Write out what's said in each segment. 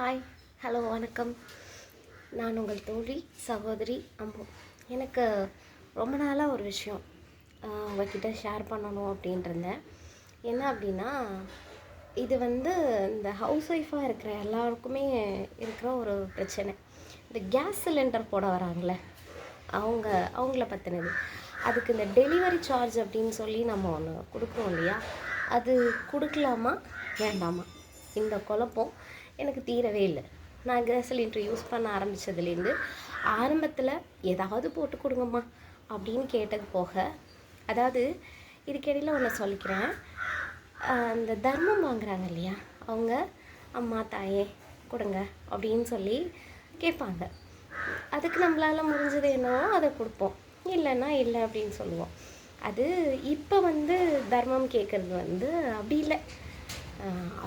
Hi hello வணக்கம். நான் உங்கள் தோழி சகோதரி அம்பு. எனக்கு ரொம்ப நாளாக ஒரு விஷயம் உங்ககிட்ட ஷேர் பண்ணணும் அப்படின்ட்டு இருந்தேன் என்ன அப்படின்னா இது வந்து இந்த ஹவுஸ் ஒய்ஃபாக இருக்கிற எல்லாருக்குமே இருக்கிற ஒரு பிரச்சனை. இந்த கேஸ் சிலிண்டர் போட வராங்களே அவங்க அவங்கள பற்றினது அதுக்கு இந்த டெலிவரி சார்ஜ் அப்படின்னு சொல்லி நம்ம ஒன்று கொடுக்குறோம் இல்லையா? அது கொடுக்கலாமா? வேண்டாமா? இந்த குழப்பம் எனக்கு தீரவே இல்லை. நான் கேஸ் சிலிண்டர் யூஸ் பண்ண ஆரம்பித்ததுலேருந்து ஆரம்பத்தில் ஏதாவது போட்டு கொடுங்கம்மா அப்படின்னு கேட்டது போக அதாவது இதுக்கிடையில் ஒன்று சொல்லிக்கிறேன். அந்த இந்த தர்மம் வாங்குறாங்க இல்லையா? அவங்க அம்மா தாயே கொடுங்க அப்படின்னு சொல்லி கேட்பாங்க. அதுக்கு நம்மளால் முடிஞ்சது என்னவோ அதை கொடுப்போம். இல்லைன்னா இல்லை அப்படின்னு சொல்லுவோம். அது இப்போ வந்து தர்மம் கேட்குறது வந்து அப்படி இல்லை.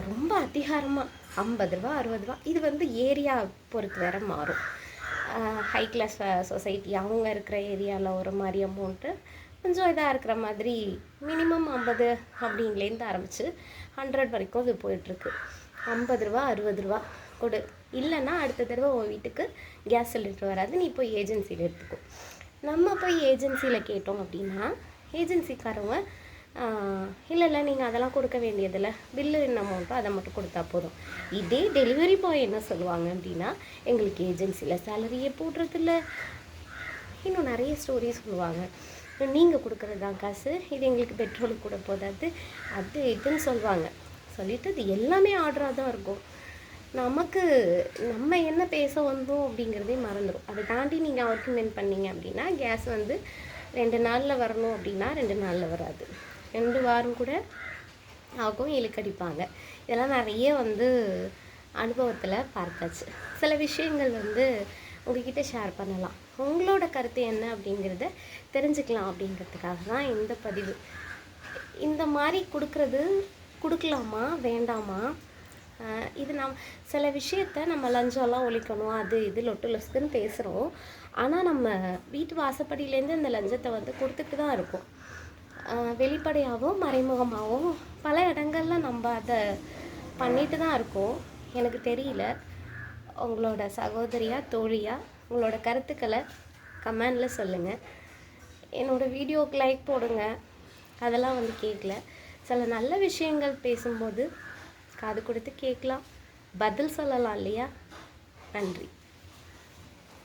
ரொம்ப அதிகாரமாக ஐம்பது ரூபா அறுபது ரூபா. இது வந்து ஏரியா பொறுத்து வேற மாறும். ஹை கிளாஸ் சொசைட்டி அவங்க இருக்கிற ஏரியாவில் ஒரு மாதிரி அமௌண்ட்டு கொஞ்சம் இதாக இருக்கிற மாதிரி மினிமம் ஐம்பது அப்படின்லேருந்து ஆரம்பித்து ஹண்ட்ரட் வரைக்கும் இது போயிட்டுருக்கு. ஐம்பது ரூபா அறுபது ரூபா கொடு. இல்லைன்னா அடுத்த தடவை உன் வீட்டுக்கு கேஸ் சிலிண்டர் வராது நீ போய் ஏஜென்சியில் எடுத்துக்கோ. நம்ம போய் ஏஜென்சியில் கேட்டோம் அப்படின்னா ஏஜென்சிக்காரவங்க இல்லை இல்லை நீங்கள் அதெல்லாம் கொடுக்க வேண்டியதில்லை. பில்லு என்ன அமௌண்ட்டோ அதை மட்டும் கொடுத்தா போதும். இதே டெலிவரி பாய் என்ன சொல்லுவாங்க அப்படின்னா எங்களுக்கு ஏஜென்சியில் சேலரியே போடுறதில்ல. இன்னும் நிறைய ஸ்டோரி சொல்லுவாங்க. நீங்கள் கொடுக்குறது தான் காசு இது எங்களுக்கு பெட்ரோலுக்கு கூட போதாது. அது இதுன்னு சொல்லுவாங்க. சொல்லிவிட்டு அது எல்லாமே ஆர்டராக தான் இருக்கும். நமக்கு நம்ம என்ன பேச வந்தோம் அப்படிங்கிறதே மறந்துடும் அதை தாண்டி நீங்கள் ஆர்குமெண்ட் பண்ணீங்க அப்படின்னா கேஸ் வந்து ரெண்டு நாளில் வரணும் அப்படின்னா ரெண்டு நாளில் வராது. ரெண்டு வாரம் கூட ஆகும் இழுக்கடிப்பாங்க இதெல்லாம் நிறைய வந்து அனுபவத்தில் பார்த்தாச்சு. சில விஷயங்கள் வந்து உங்ககிட்ட ஷேர் பண்ணலாம். உங்களோட கருத்து என்ன அப்படிங்கிறத தெரிஞ்சுக்கலாம் அப்படிங்கிறதுக்காக தான் இந்த பதிவு. இந்த மாதிரி கொடுக்குறது கொடுக்கலாமா வேண்டாமா? இது நாம் சில விஷயத்த நம்ம லஞ்சம்லாம் ஒழிக்கணும் அது இது லொட்டு லொசுக்குன்னு பேசுகிறோம் ஆனால் நம்ம வீட்டு வாசப்படியிலேருந்து இந்த லஞ்சத்தை வந்து கொடுத்துட்டு தான் இருக்கோம். வெளிப்படையாகவும் மறைமுகமாகவும் பல இடங்களில் நம்ம அதை பண்ணிட்டு தான் இருக்கோம். எனக்கு தெரியல. உங்களோட சகோதரியா தோழியா உங்களோட கருத்துக்களை கமெண்டில் சொல்லுங்கள் என்னோட வீடியோவுக்கு லைக் போடுங்க. அதெல்லாம் வந்து கேட்கல சில நல்ல விஷயங்கள் பேசும்போது காது கொடுத்து கேட்கலாம் பதில் சொல்லலாம் இல்லையா? நன்றி.